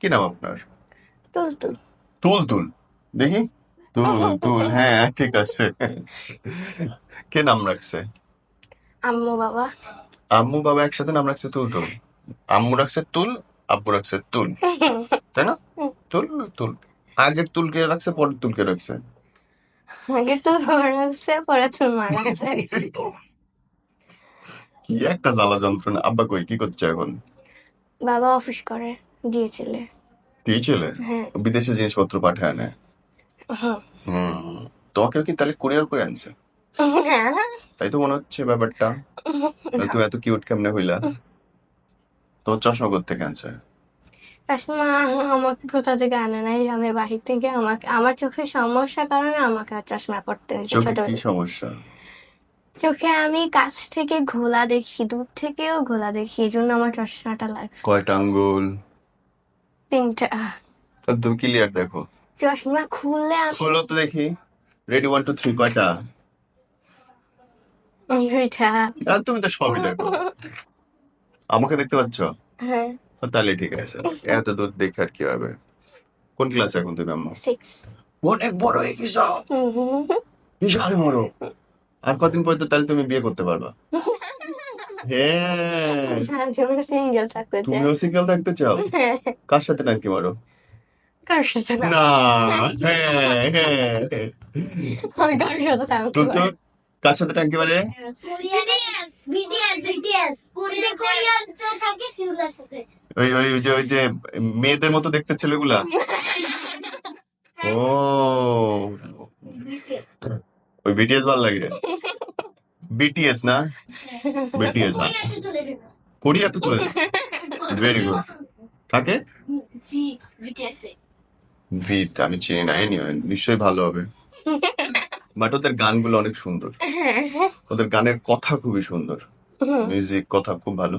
কি নাম আপনার? তুল তুল তুল তুল দেখি তুল তুল হ্যাঁ ঠিক আছে। কে নাম রাখছে? আম্মু বাবা। আম্মু বাবা একসাথে নাম রাখছে তুল তুল আম্মু রাখছে তুল আব্বু রাখছে তুল। তাই না? তুল তুল। আগের তুল কে রাখছে পরের তুল কে রাখছে? আগে তুল বাবা রাখছে পরে তুল মা রাখছে। কি একটা জ্বালা যন্ত্রণা। আব্বা কই কি করছে এখন? বাবা অফিস করে। দিয়েছিলে। দিয়েছিলে? হ্যাঁ। বিদেশে জিনিসপত্র পাঠায় না হুম। হুম তোমাকেও কি তাহলে কুরিয়ার করে আনছে? তাই তো মনে হচ্ছে ব্যাপারটা। তুমি এত কিউট কেমনে হইলা? তোমার চশমা কোথেকে আনছে? কাশমা আমাকে কোথা থেকে আনে নাই? আমি বাহির থেকে আমাকে আমার চোখের সমস্যার কারণে আমাকে আর চশমা পড়তে হয়েছে চোখে কি সমস্যা? চোখে আমি কাছ থেকে ঘোলা দেখি দূর থেকেও ঘোলা দেখি এই জন্য আমার চশমাটা লাগছে। কয়টা আঙ্গুল? তিনটা। তুমি ক্লিয়ার দেখো। চশমা খুললে হলো তো দেখি। রেডি ওয়ান টু থ্রি কয়টা? দুইটা। তুমি তো সবই দেখো। আমাকে দেখতে পাচ্ছ? হ্যাঁ। তাহলে ঠিক আছে। এত দূর দেখে আর কি হবে? কোন ক্লাস এখন তুমি আম্মা? সিক্স অনেক বড় হয়ে গেছো? বিশাল বড়। আর কদিন পরে তো তাহলে তুমি বিয়ে করতে পারবা। হ্যাঁ। সিঙ্গেল থাকতে চাই তুমিও সিঙ্গেল থাকতে চাও? হ্যাঁ। কার সাথে নাকি মারো? কারোর সাথে না? না হ্যাঁ হ্যাঁ। আমি কারোর সাথে থাকতে তো কার সাথে টাঙ্কি মারে। ওই ওই ওই যে ওই যে মেয়েদের মতো দেখতে ছেলেগুলা? ও। ওই বিটিএস ভালো লাগে। বিটিএস না? বিটিএস কোরিয়াতে চলে যাবে। কোরিয়া তো চলে ভেরি গুড থাকে ভিত আমি চিনি না। এনিওয়ে নিশ্চয়ই ভালো হবে। বাট ওদের গানগুলো অনেক সুন্দর। ওদের গানের কথা খুবই সুন্দর। মিউজিক কথা খুব ভালো।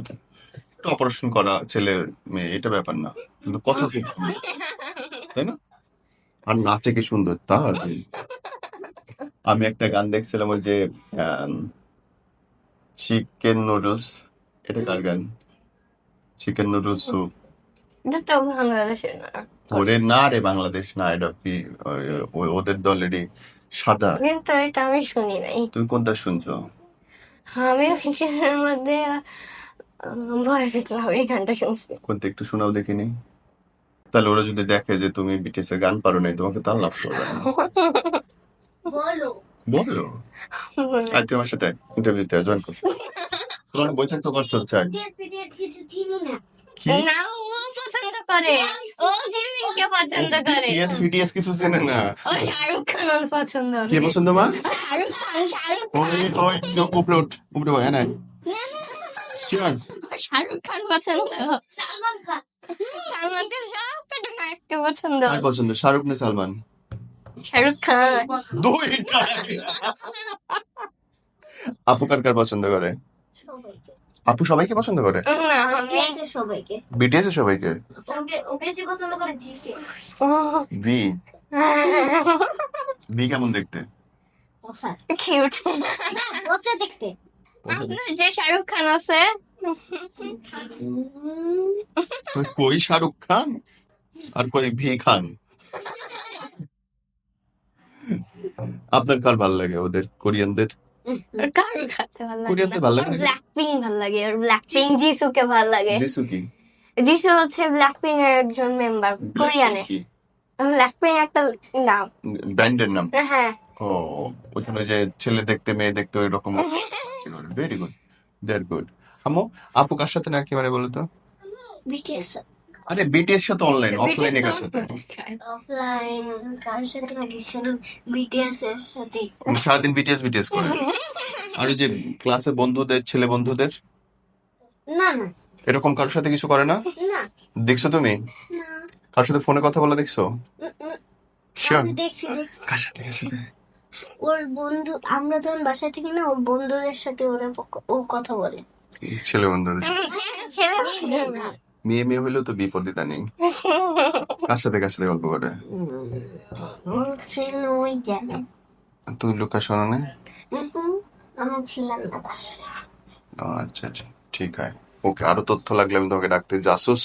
একটু অপারেশন করা ছেলে মেয়ে এটা ব্যাপার না। কিন্তু কথা খুব সুন্দর। তাই না? আর নাচে কি সুন্দর তা? আমি একটা গান দেখছিলাম ওই যে চিকেন নুডলস এটা কার গান? চিকেন নুডলস স্যুপ এটা তো বাংলাদেশের না ওরে না রে বাংলাদেশ না এটা কি ওদের দলেরই সাদা। কিন্তু এটা আমি শুনি নাই। তুমি কোনটা শুনছো? আমি পিছনের মধ্যে ভয় পেয়েছিলাম এই গানটা শুনছি। কোনটা একটু শোনাও দেখিনি তাহলে ওরা যদি দেখে যে তুমি বিটিএস এর গান পারো নাই তোমাকে তার লাভ করবে বলো। বলো। আর তুমি আমার সাথে ইন্টারভিউতে জয়েন করো তোমার বই থাকতে কষ্ট হচ্ছে আজ। BTS, BTS কিছু চিনি না। ও পছন্দ করে। ও জিমিনকে পছন্দ করে। বিটিএস ফিটিএস কিছু চেনে না। ও শাহরুখ খান ওর পছন্দ। কে পছন্দ মা? শাহরুখ খান শাহরুখ ওই ওই উপরে উঠ উপরে বয় শিওর শাহরুখ খান পছন্দ। সালমান খান। সালমান খান সব পেটে নায়ককে পছন্দ। আর পছন্দ শাহরুখ না সালমান? শাহরুখ খান দুইটা। আপু কার কার পছন্দ করে? আপু সবাইকে পছন্দ করে? সবাইকে। বিটিএস এর সবাইকে? বেশি পছন্দ করে বি বি কেমন দেখতে? কিউট পচা দেখতে। যে শাহরুখ খান আছে? কই শাহরুখ খান? আর কই ভি খান? আপনার কার ভালো লাগে ওদের? কোরিয়ানদের? কারোর কাছে ভালো লাগে কোরিয়ানদের ভালো লাগে নাকি? ভালো লাগে আর ব্ল্যাক জিসুকে ভালো লাগে। জিসু কি? জিসু হচ্ছে ব্ল্যাক এর একজন মেম্বার কোরিয়ানে কি? একটা নাম। ব্যান্ডের নাম? হ্যাঁ। ও ওইখানে যে ছেলে দেখতে মেয়ে দেখতে ওই রকম ভেরি গুড দ্যাট গুড আমো আপু কার সাথে নাকি মানে বলো তো BTS আরে বিটিএস সাথে অনলাইন অফলাইনে কার সাথে। অফলাইন কার সাথে নাকি শুধু BTS এর সাথে। সারাদিন বিটিএস বিটিএস করে। আর ওই যে ক্লাসে বন্ধুদের ছেলে বন্ধুদের? না না। এরকম কারোর সাথে কিছু করে না? না। দেখছ তুমি? না। কার সাথে ফোনে কথা বলা দেখছ? উম, উম, শিওর দেখছি দেখছি। কার সাথে কার সাথে? ওর বন্ধু আমরা যখন বাসায় থাকি না ওর বন্ধুদের সাথে ওরা ও কথা বলে। ছেলে বন্ধুদের ছেলে বন্ধু না। মেয়ে মেয়ে হইলেও তো বিপদিতা নেই। কার সাথে কার সাথে গল্প করে? তুই লুকা শোনা না আচ্ছা আচ্ছা ঠিক আছে। ওকে আরও তথ্য লাগলে আমি তোমাকে ডাকতে। জাসুস।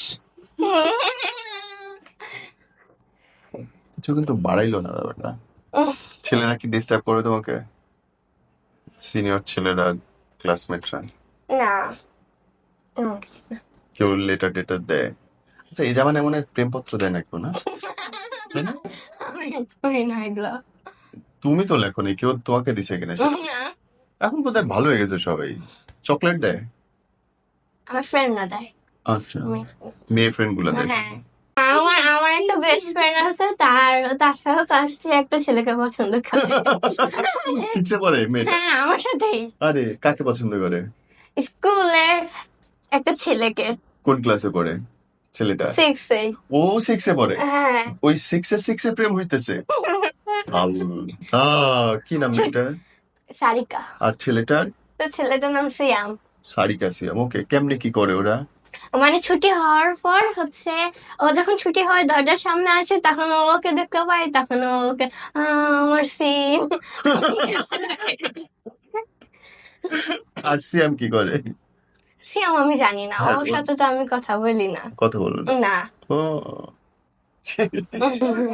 কিছু কিন্তু বাড়াইলো না ব্যাপারটা। ছেলেরা কি ডিস্টার্ব করে তোমাকে? সিনিয়র ছেলেরা ক্লাসমেটরা না। কেউ লেটার টেটার দেয়। আচ্ছা এই জামানায় মনে হয় প্রেমপত্র দেয় না কেউ না তাই না? আমি করি না এগুলো। তুমি তো লেখো নি কেউ তোমাকে দিছে কিনা সেটা। না, এখন বোধহয় ভালো হয়ে গেছে সবাই। চকলেট দেয়? আমার ফ্রেন্ডরা দেয়। আচ্ছা। মেয়ে ফ্রেন্ডগুলো দেয়। হ্যাঁ। আমার আমার একটা বেস্ট ফ্রেন্ড আছে তার তার সাথে তার সে একটা ছেলেকে পছন্দ করে। সিক্সে পড়ে মেয়ে। হ্যাঁ আমার সাথেই। আরে কাকে পছন্দ করে? স্কুলের একটা ছেলেকে। কোন ক্লাসে পড়ে ছেলেটা? সিক্সে ও সিক্সে পড়ে? হ্যাঁ। ওই সিক্সে সিক্সে প্রেম হইতেছে? আল্লাহ। কি নাম এটা সারিকা। আর ছেলেটার? ছেলেটার নাম সিয়াম। সারিকা সিয়াম। ওকে কেমনে কি করে ওরা? মানে ছুটি হওয়ার পর হচ্ছে ও যখন ছুটি হয় দরজার সামনে আসে তখন ও ওকে দেখতে পায় তখন ও ওকে আমার সিম আর সিয়াম কি করে? আমি জানি না। হ্যাঁ, ওর ও- সাথে তো আমি কথা বলি না। কথা বলো না। না। ও।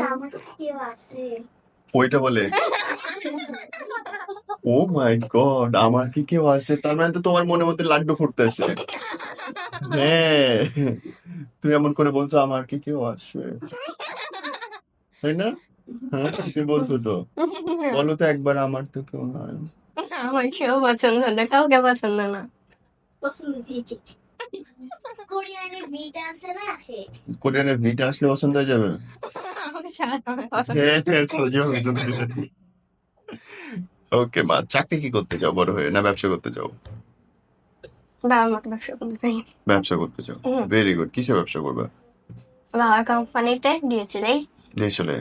আমার কেউ আছে ওইটা বলে। ও মাই গড আমার কি কেউ আছে? তার মানে তো তোমার মনের মধ্যে লাড্ডু ফুটতেছে হ্যাঁ। তুমি এমন করে বলছো আমার কি কেউ আসবে তাই না? হ্যাঁ তুমি বলছো তো। বলো তো একবার আমার তো কেউ নাই। আমার কেউ পছন্দ না কাউকে পছন্দ না। পছন্দ কোরিয়ানের ভিটা আছে না সে কোরিয়ানের ভিটা আসলে পছন্দ হয়ে যাবে ওকে মা চাকরি কি করতে যাও বড় হয়ে না ব্যবসা করতে যাও বাবা ব্যবসা করতে চাই ব্যবসা করতে চাও। ভেরি গুড কিসে ব্যবসা করবা বাবার কোম্পানিতে দিয়েছিলেই আসলে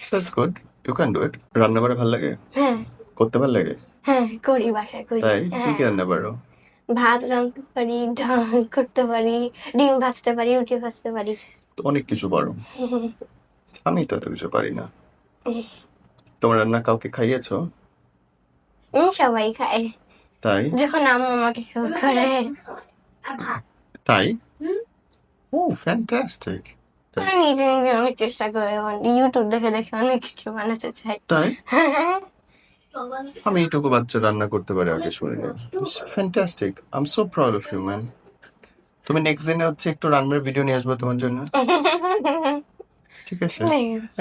that's good you can do it রান্না ভালো লাগে হ্যাঁ করতে ভালো লাগে হ্যাঁ করি বাসায় করি তাই কি হ্যাঁ কি রান্না ভাত রাঁধতে পারি ডাল করতে পারি ডিম ভাজতে পারি রুটি ভাজতে পারি। তো অনেক কিছু পারো। আমি তো এত কিছু পারি না। তোমার রান্না কাউকে খাইয়েছো? সবাই খায়। তাই? যখন আম্মু আমাকে কেউ করে। তাই। ও ফ্যান্টাস্টিক আমি নিজে নিজে অনেক চেষ্টা করে ইউটিউব দেখে দেখে অনেক কিছু বানাতে চাই। তাই? আমি এইটুকু বাচ্চা রান্না করতে পারে আগে শুনিনি fantastic I am so proud of you man তুমি নেক্সট দিনে হচ্ছে একটু রান্নার ভিডিও নিয়ে আসব তোমার জন্য। ঠিক আছে?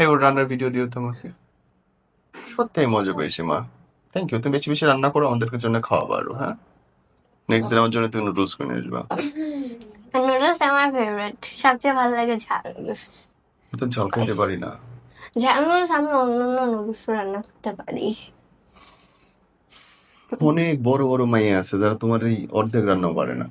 এই ওর রান্নার ভিডিও দিও তোমাকে। সত্যি মজা পেয়েছি মা। থ্যাংক ইউ তুমি বেশি বেশি রান্না করো আমাদেরকে জন্য খাওয়াবো আরও হ্যাঁ? নেক্সট দিন আমার জন্য তুমি নুডলস করে নিয়ে আসবা। নুডলস আমার ফেভারিট সবচেয়ে ভালো লাগে ঝাল নুডলস তো ঝাল খেতে পারি না। ঝাল নুডলস আমি অন্য অন্য নুডলস রান্না করতে পারি। অনেক বড় বড় মাইয়া আছে যারা তোমার এই অর্ধেক রান্নাও পারে না।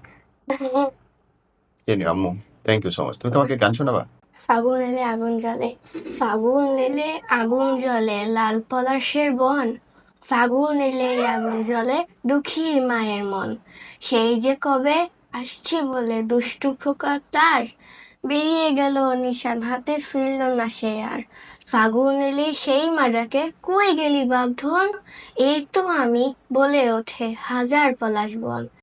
আম্মু থ্যাংক ইউ সো মাচ তুমি তোমাকে গান শোনাবা? ফাগুন এলে আগুন জ্বলে ফাগুন এলে আগুন জ্বলে লাল পলাশের বন। ফাগুন এলে আগুন জ্বলে দুঃখী মায়ের মন। সেই যে কবে আসছে বলে দুষ্টু খোকা তার বেরিয়ে গেল নিশান, হাতে ফিরল না সে আর। ফাগুন এলে সেই মারাকে, কই গেলি বাপধন এই তো আমি, বলে ওঠে হাজার পলাশ বন।